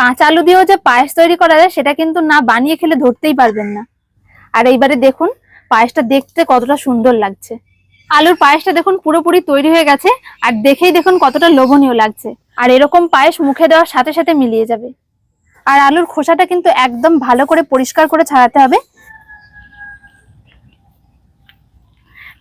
কাঁচা আলু দিয়েও যে পায়েস তৈরি করা যায়, সেটা কিন্তু না বানিয়ে খেলে ধরতেই পারবেন না। আর এইবারে দেখুন, পায়েসটা দেখতে কতটা সুন্দর লাগছে। আলুর পায়েসটা দেখুন পুরোপুরি তৈরি হয়ে গেছে, আর দেখেই দেখুন কতটা লোভনীয় লাগছে। আর এরকম পায়েস মুখে দেওয়ার সাথে সাথে মিলিয়ে যাবে। আর আলুর খোসাটা কিন্তু একদম ভালো করে পরিষ্কার করে ছাড়াতে হবে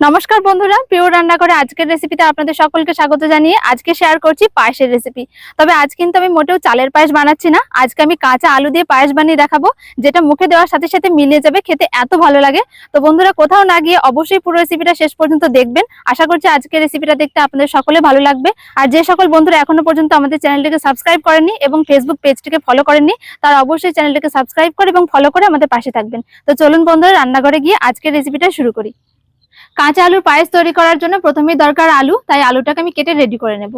নমস্কার বন্ধুরা, প্রিয় রান্না করে আজকের রেসিপিতে আপনাদের সকলকে স্বাগত জানিয়ে আজকে শেয়ার করছি পায়েসের রেসিপি তবে আজ কিন্তু আমি মোটেও চালের পায়েস বানাচ্ছি না, আজকে আমি কাঁচা আলু দিয়ে পায়েস বানিয়ে দেখাবো, যেটা মুখে দেওয়ার সাথে সাথে মিলিয়ে যাবে, খেতে এত ভালো লাগে। তো বন্ধুরা, কোথাও না গিয়ে অবশ্যই পুরো রেসিপিটা শেষ পর্যন্ত দেখবেন। আশা করছি আজকের রেসিপিটা দেখতে আপনাদের সকলে ভালো লাগবে। আর যে সকল বন্ধুরা এখনও পর্যন্ত আমাদের চ্যানেলটিকে সাবস্ক্রাইব করেননি এবং ফেসবুক পেজটিকে ফলো করেননি, তারা অবশ্যই চ্যানেলটিকে সাবস্ক্রাইব করে এবং ফলো করে আমাদের পাশে থাকবেন। তো চলুন বন্ধুরা, রান্নাঘরে গিয়ে আজকের রেসিপিটা শুরু করি। কাঁচা আলুর পায়েস তৈরি করার জন্য প্রথমেই দরকার আলু, তাই আলুটাকে আমি কেটে রেডি করে নেব।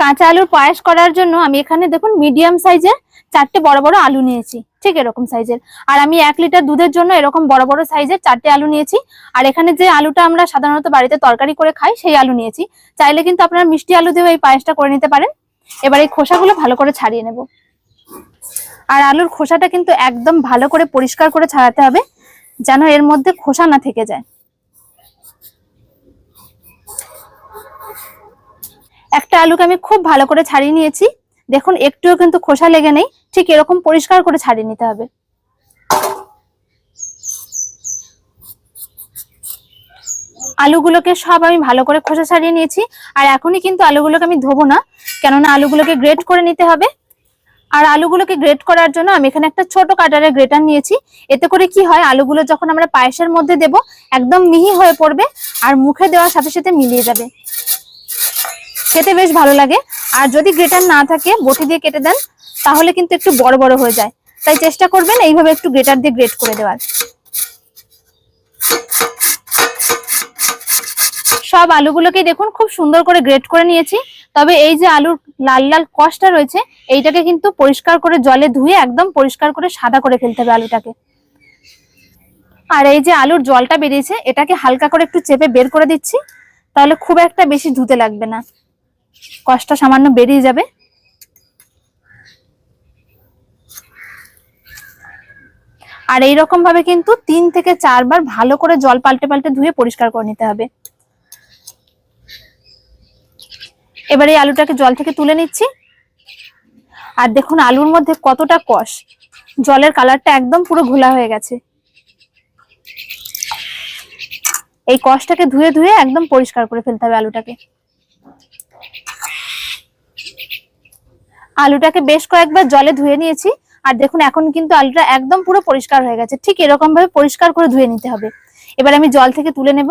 কাঁচা আলুর পায়েস করার জন্য আমি এখানে দেখুন মিডিয়াম সাইজের চারটে বড় বড় আলু নিয়েছি, ঠিক এরকম সাইজের আর আমি এক লিটার দুধের জন্য এরকম বড় বড় সাইজের চারটে আলু নিয়েছি। আর এখানে যে আলুটা আমরা সাধারণত বাড়িতে তরকারি করে খাই, সেই আলু নিয়েছি। চাইলে কিন্তু আপনারা মিষ্টি আলু দিয়েও এই পায়েসটা করে নিতে পারেন। এবার এই খোসাগুলো ভালো করে ছাড়িয়ে নেব। আর আলুর খোসাটা কিন্তু একদম ভালো করে পরিষ্কার করে ছাড়াতে হবে, যেন এর মধ্যে খোসা না থেকে যায়। একটা আলুকে আমি খুব ভালো করে ছাড়িয়ে নিয়েছি। দেখুন, একটুও কিন্তু খোসা লেগে নেই। ঠিক এরকম পরিষ্কার করে ছাড়িয়ে নিতে হবে। আলুগুলোকে সব আমি ভালো করে খোসা ছাড়িয়ে নিয়েছি। আর এখনই কিন্তু আলুগুলোকে আমি ধোবো না, কেননা আলুগুলোকে গ্রেট করে নিতে হবে। আর আলুগুলোকে গ্রেট করার জন্য আমি এখানে একটা ছোট কাটারের গ্রেটার নিয়েছি। এতে করে কি হয়, আলুগুলো যখন আমরা পায়েসের মধ্যে দেব, একদম মিহি হয়ে পড়বে আর মুখে দেওয়ার সাথে সাথে মিলিয়ে যাবে। খেতে বেশ ভালো লাগে। আর যদি গ্রেটার না থাকে, বটি দিয়ে কেটে দেন, তাহলে কিন্তু একটু বড় বড় হয়ে যায়। তাই চেষ্টা করবেন এইভাবে একটু গ্রেটার দিয়ে গ্রেট করে দেওয়ার। সব আলুগুলোকে দেখুন, খুব সুন্দর করে গ্রেট করে নিয়েছি। তবে এই যে আলুর লাল লাল কষটা রয়েছে, এইটাকে কিন্তু পরিষ্কার করে জলে ধুয়ে একদম পরিষ্কার করে সাদা করে ফেলতে হবে আলুটাকে। আর এই যে আলুর জলটা বেরিয়েছে, এটাকে হালকা করে একটু চেপে বের করে দিচ্ছি, তাহলে খুব একটা বেশি ধুতে লাগবে না। কষ্টটা সামান্য বেরিয়ে যাবে। আর এই রকম ভাবে কিন্তু তিন থেকে চারবার ভালো করে জল পাল্টে পাল্টে ধুয়ে পরিষ্কার করে নিতে হবে। এবারে আলুটাকে জল থেকে তুলে নিচ্ছি। আর দেখুন আলুর মধ্যে কতটা কষ। জলের কালারটা একদম পুরো ঘোলা হয়ে গেছে। এই কষটাকে ধুয়ে ধুয়ে একদম পরিষ্কার করে ফেলতে হবে আলুটাকে। আলুটাকে বেশ কয়েকবার জলে ধুয়ে নিয়েছি। আর দেখুন, এখন কিন্তু আলুটা একদম পুরো পরিষ্কার হয়ে গেছে। ঠিক এরকম ভাবে পরিষ্কার করে ধুয়ে নিতে হবে। এবার আমি জল থেকে তুলে নেব।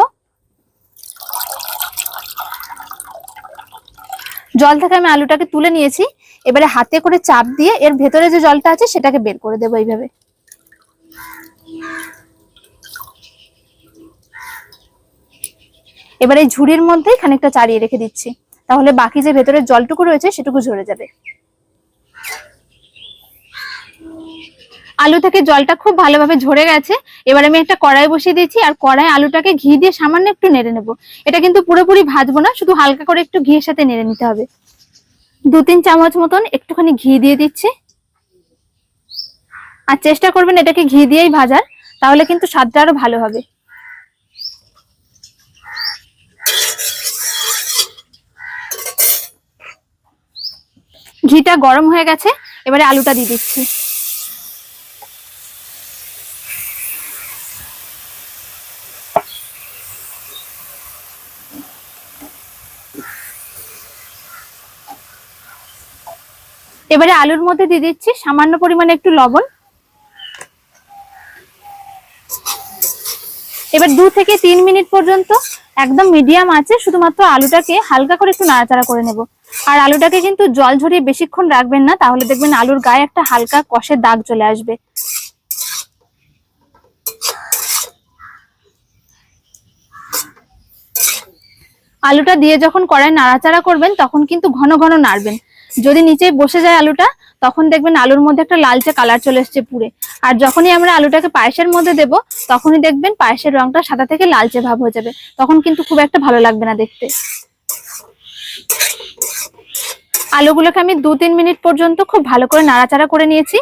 জল থেকে আমি আলুটাকে তুলে নিয়েছি। এবারে হাতে করে চাপ দিয়ে এর ভেতরে যে জলটা আছে, সেটাকে বের করে দেবো এইভাবে। এবার ঝুড়ির মধ্যেই খানিকটা চাড়িয়ে রেখে দিচ্ছি। তাহলে বাকি যে ভেতরের জলটুকু রয়েছে, সেটুকু ঝরে যাবে। আলু থেকে জলটা খুব ভালোভাবে ঝরে গেছে। এবার আমি একটা কড়াই বসিয়ে দিয়েছি, আর কড়াই আলুটাকে ঘি দিয়ে সামান্য একটু নেড়ে নেব। এটা কিন্তু পুরোপুরি ভাজবো না, শুধু হালকা করে একটু ঘিয়ের সাথে নেড়ে নিতে হবে। দু তিন চামচ মতন একটুখানি ঘি দিয়ে দিচ্ছি। আর চেষ্টা করবেন এটাকে ঘি দিয়েই ভাজার, তাহলে কিন্তু স্বাদটা আরও ভালো হবে। ঘিটা গরম হয়ে গেছে, এবারে আলুটা দিয়ে দিচ্ছি। এবারে আলুর মধ্যে দিয়ে দিচ্ছি সামান্য পরিমাণে একটু লবণ। এবার দু থেকে তিন মিনিট পর্যন্ত একদম মিডিয়াম আছে, শুধুমাত্র আলুটাকে হালকা করে একটু নাড়াচাড়া করে নেব। আর আলুটাকে কিন্তু জল ঝরিয়ে বেশিক্ষণ রাখবেন না, তাহলে দেখবেন আলুর গায়ে একটা হালকা কষের দাগ চলে আসবে। আলুটা দিয়ে যখন কড়াই নাড়াচাড়া করবেন, তখন কিন্তু ঘন ঘন নাড়বেন। যদি নিচে বসে যায় আলুটা, তখন দেখবেন আলুর মধ্যে একটা লালচে কালার চলে এসছে পুরে আর যখনই আমরা আলুটাকে পায়েসের মধ্যে দেব, তখনই দেখবেন পায়েসের রংটা সাদা থেকে লালচে ভাব হয়ে যাবে। তখন কিন্তু খুব একটা ভালো লাগবে না দেখতে। আলুগুলোকে আমি দু তিন মিনিট পর্যন্ত খুব ভালো করে নাড়াচাড়া করে নিয়েছি।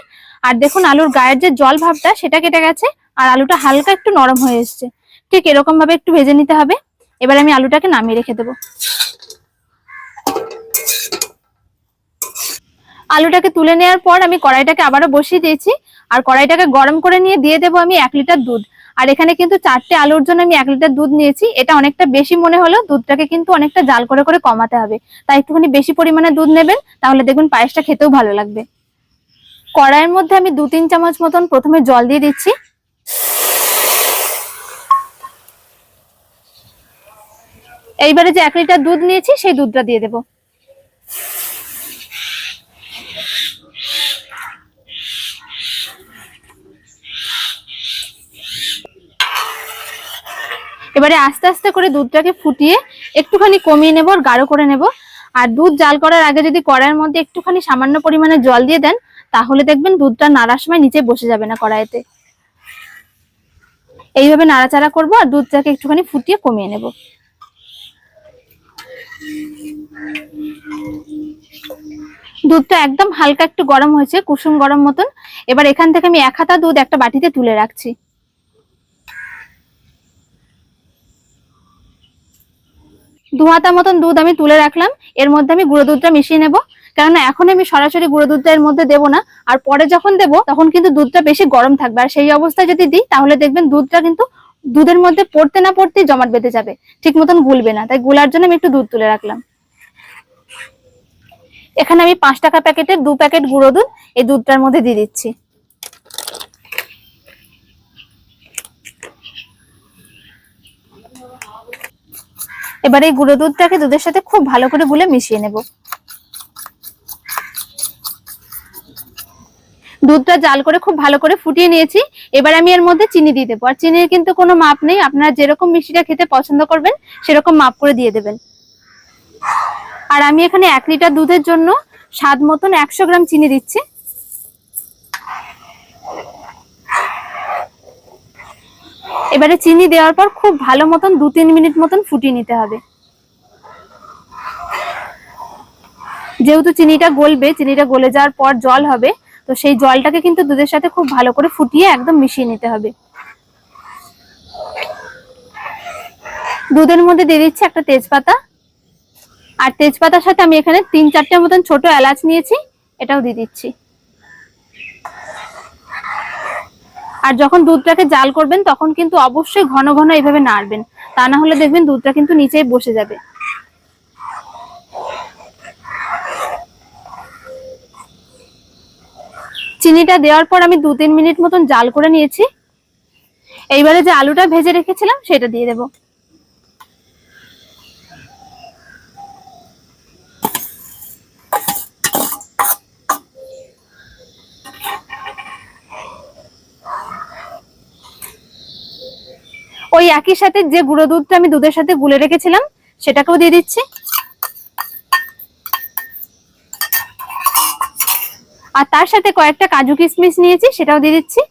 আর দেখুন আলুর গায়ের যে জল ভাবটা, সেটা কেটে গেছে, আর আলুটা হালকা একটু নরম হয়ে এসছে। ঠিক এরকম ভাবে একটু ভেজে নিতে হবে। এবার আমি আলুটাকে নামিয়ে রেখে দেবো। আলুটাকে তুলে নেওয়ার পর আমি কড়াইটাকে আবারও বসিয়ে দিয়েছি। আর কড়াইটাকে গরম করে নিয়ে দিয়ে দেবো আমি এক লিটার দুধ। আর এখানে কিন্তু চারটে আলুর জন্য আমি এক লিটার দুধ নিয়েছি। এটা অনেকটা বেশি মনে হলো দুধটাকে কিন্তু অনেকটা জাল করে করে কমাতে হবে। তাই একটুখানি বেশি পরিমাণে দুধ নেবেন, তাহলে দেখবেন পায়েসটা খেতেও ভালো লাগবে। কড়াইয়ের মধ্যে আমি দু তিন চামচ মতন প্রথমে জল দিয়ে দিচ্ছি। এইবারে যে এক লিটার দুধ নিয়েছি, সেই দুধটা দিয়ে দেবো। এবারে আস্তে আস্তে করে দুধটাকে ফুটিয়ে একটুখানি কমিয়ে নেব আর গাঢ় করে নেব। আর দুধ জাল করার আগে যদি কড়াইয়ের মধ্যে একটুখানি সামান্য পরিমাণে জল দিয়ে দেন, তাহলে দেখবেন দুধটা নাড়ার সময় নিচে বসে যাবে না কড়াইতে। এইভাবে নাড়াচাড়া করব আর দুধটাকে একটুখানি ফুটিয়ে কমিয়ে নেব। দুধটা একদম হালকা একটু গরম হয়েছে, কুসুম গরম মতন। এবার এখান থেকে আমি এক হাতা দুধ একটা বাটিতে তুলে রাখছি। দু হাতা মতন দুধ আমি তুলে রাখলাম। এর মধ্যে আমি গুঁড়ো দুধটা মিশিয়ে নেব। কেননা এখন আমি সরাসরি গুঁড়ো দুধটা এর মধ্যে দেবো না। আর পরে যখন দেব, তখন কিন্তু দুধটা বেশি গরম থাকবে। আর সেই অবস্থায় যদি দিই, তাহলে দেখবেন দুধটা কিন্তু দুধের মধ্যে পড়তে না পড়তেই জমাট বেঁধে যাবে। ঠিক মতন গুলবে না। তাই গুলার জন্য আমি একটু দুধ তুলে রাখলাম। এখানে আমি পাঁচ টাকা প্যাকেটের দু প্যাকেট গুঁড়ো দুধ এই দুধটার মধ্যে দিয়ে দিচ্ছি। এবার এই গুঁড়ো দুধটাকে দুধের সাথে খুব ভালো করে গুলে মিশিয়ে নেব। দুধটা জাল করে খুব ভালো করে ফুটিয়ে নিয়েছি। এবার আমি এর মধ্যে চিনি দিয়ে দেবো। আর চিনির কিন্তু কোনো মাপ নেই। আপনারা যেরকম মিষ্টিটা খেতে পছন্দ করবেন, সেরকম মাপ করে দিয়ে দেবেন। আর আমি এখানে এক লিটার দুধের জন্য স্বাদ মতন একশো গ্রাম চিনি দিচ্ছি। এবারে চিনি দেওয়ার পর খুব ভালো মতন দু তিন মিনিট মতন ফুটিয়ে নিতে হবে। যেহেতু চিনিটা গলবে, চিনিটা গলে যাওয়ার পর জল হবে, তো সেই জলটাকে কিন্তু দুধের সাথে খুব ভালো করে ফুটিয়ে একদম মিশিয়ে নিতে হবে। দুধের মধ্যে দিয়ে দিচ্ছি একটা তেজপাতা। আর তেজপাতার সাথে আমি এখানে তিন চারটে মতন ছোট এলাচ নিয়েছি, এটাও দিয়ে দিচ্ছি। আর যখন দুধটাকে জাল করবেন, তখন কিন্তু অবশ্যই ঘন ঘন এইভাবে নাড়বেন। তা না হলে দেখবেন দুধটা কিন্তু নিচেই বসে যাবে। চিনিটা দেওয়ার পর আমি দু তিন মিনিট মতন জাল করে নিয়েছি। এইবারে যে আলুটা ভেজে রেখেছিলাম, সেটা দিয়ে দেবো। ওই একই সাথে যে গুঁড়ো দুধটা আমি দুধের সাথে গুলে রেখেছিলাম, সেটাকেও দিয়ে দিচ্ছি। আর তার সাথে কয়েকটা কাজু কিশমিশ নিয়েছি, সেটাও দিয়ে দিচ্ছি।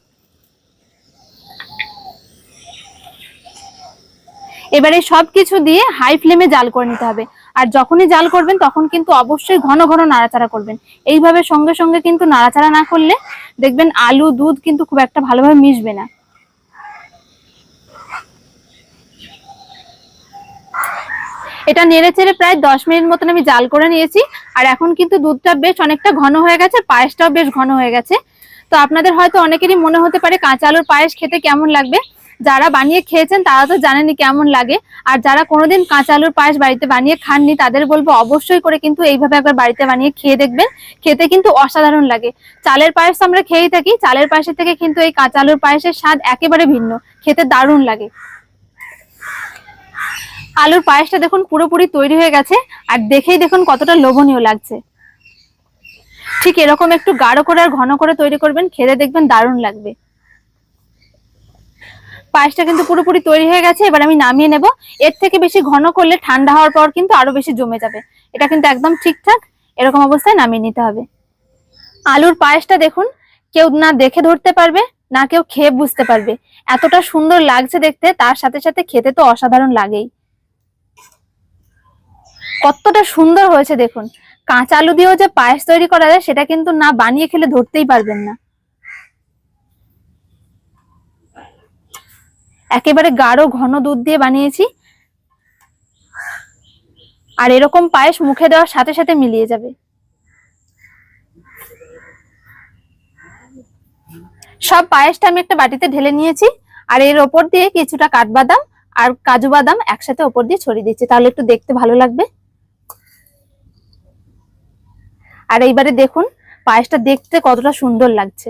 এবারে সব কিছু দিয়ে হাই ফ্লেমে জাল করে নিতে হবে। আর যখনই জাল করবেন, তখন কিন্তু অবশ্যই ঘন ঘন নাড়াচাড়া করবেন। এইভাবে সঙ্গে সঙ্গে কিন্তু নাড়াচাড়া না করলে দেখবেন আলু, দুধ কিন্তু খুব একটা ভালোভাবে মিশবে না। এটা নেড়ে চেড়ে প্রায় দশ মিনিট মতন আমি জাল করে নিয়েছি। আর এখন কিন্তু দুধটা বেশ অনেকটা ঘন হয়ে গেছে, পায়েসটাও বেশ ঘন হয়ে গেছে। তো আপনাদের হয়তো অনেকেরই মনে হতে পারে কাঁচা আলুর পায়েস খেতে কেমন লাগবে। যারা বানিয়ে খেয়েছেন তারা তো জানেনই কেমন লাগে। আর যারা কোনোদিন কাঁচা আলুর পায়েস বাড়িতে বানিয়ে খাননি, তাদের বলব অবশ্যই করে কিন্তু এইভাবে একবার বাড়িতে বানিয়ে খেয়ে দেখবেন। খেতে কিন্তু অসাধারণ লাগে। চালের পায়েস তো আমরা খেয়েই থাকি, চালের পায়েসের থেকে কিন্তু এই কাঁচা আলুর পায়েসের স্বাদ একেবারে ভিন্ন। খেতে দারুণ লাগে। আলুর পায়েসটা দেখুন পুরোপুরি তৈরি হয়ে গেছে আর দেখেই দেখুন কতটা লোভনীয় লাগছে। ঠিক এরকম একটু গাঢ় করে আর ঘন করে তৈরি করবেন, খেতে দেখবেন দারুণ লাগবে। পায়েসটা কিন্তু পুরোপুরি তৈরি হয়ে গেছে, এবার আমি নামিয়ে নেব। এর থেকে বেশি ঘন করলে ঠান্ডা হওয়ার পর কিন্তু আরও বেশি জমে যাবে। এটা কিন্তু একদম ঠিকঠাক, এরকম অবস্থায় নামিয়ে নিতে হবে। আলুর পায়েসটা দেখুন, কেউ না দেখে ধরতে পারবে, না কেউ খেয়ে বুঝতে পারবে। এতটা সুন্দর লাগছে দেখতে, তার সাথে সাথে খেতে তো অসাধারণ লাগেই। কতটা সুন্দর হয়েছে দেখুন। কাঁচা আলু দিয়েও যে পায়েস তৈরি করা যায়, সেটা কিন্তু না বানিয়ে খেলে ধরতেই পারবেন না। একেবারে গাঢ় ঘন দুধ দিয়ে বানিয়েছি। আর এরকম পায়েস মুখে দেওয়ার সাথে সাথে মিলিয়ে যাবে। সব পায়েসটা আমি একটা বাটিতে ঢেলে নিয়েছি। আর এর ওপর দিয়ে কিছুটা কাঠবাদাম আর কাজু বাদাম একসাথে ওপর দিয়ে ছড়িয়ে দিচ্ছি। তাহলে একটু দেখতে ভালো লাগবে। আর এইবারে দেখুন পায়েসটা দেখতে কতটা সুন্দর লাগছে।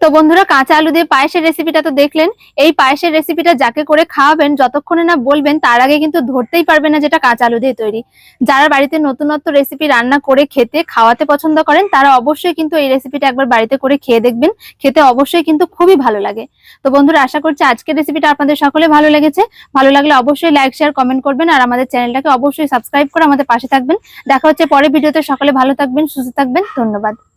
তো বন্ধুরা, কাঁচা আলু দিয়ে পায়েসের রেসিপিটা তো দেখলেন। এই পায়েসের রেসিপিটা যাকে করে খাওয়াবেন, যতক্ষণে না বলবেন, তার আগে কিন্তু ধরতেই পারবে না যেটা কাঁচা আলু দিয়ে তৈরি। যারা বাড়িতে নতুনত্ব রেসিপি রান্না করে খেতে, খাওয়াতে পছন্দ করেন, তারা অবশ্যই কিন্তু এই রেসিপিটা একবার বাড়িতে করে খেয়ে দেখবেন। খেতে অবশ্যই কিন্তু খুবই ভালো লাগে। তো বন্ধুরা, আশা করছি আজকের রেসিপিটা আপনাদের সকলে ভালো লেগেছে। ভালো লাগলে অবশ্যই লাইক শেয়ার কমেন্ট করবেন আর আমাদের চ্যানেলটাকে অবশ্যই সাবস্ক্রাইব করে আমাদের পাশে থাকবেন। দেখা হচ্ছে পরের ভিডিওতে। সকলে ভালো থাকবেন, সুস্থ থাকবেন। ধন্যবাদ।